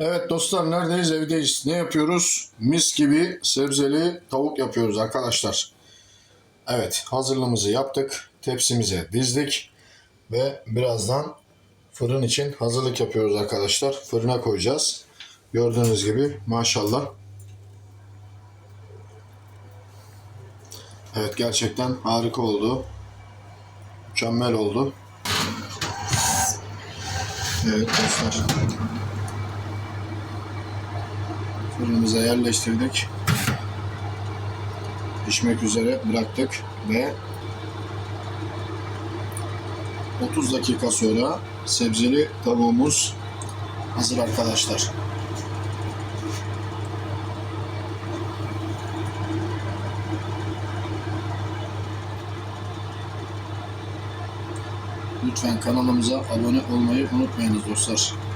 Evet dostlar neredeyiz? Evdeyiz. Ne yapıyoruz? Mis gibi sebzeli tavuk yapıyoruz arkadaşlar. Evet hazırlığımızı yaptık. Tepsimize dizdik. Ve birazdan fırın için hazırlık yapıyoruz arkadaşlar. Fırına koyacağız. Gördüğünüz gibi maşallah. Evet gerçekten harika oldu. Mükemmel oldu. Evet dostlar. Fırınımıza yerleştirdik. Pişmek üzere bıraktık ve 30 dakika sonra sebzeli tavuğumuz hazır arkadaşlar. Lütfen kanalımıza abone olmayı unutmayınız dostlar.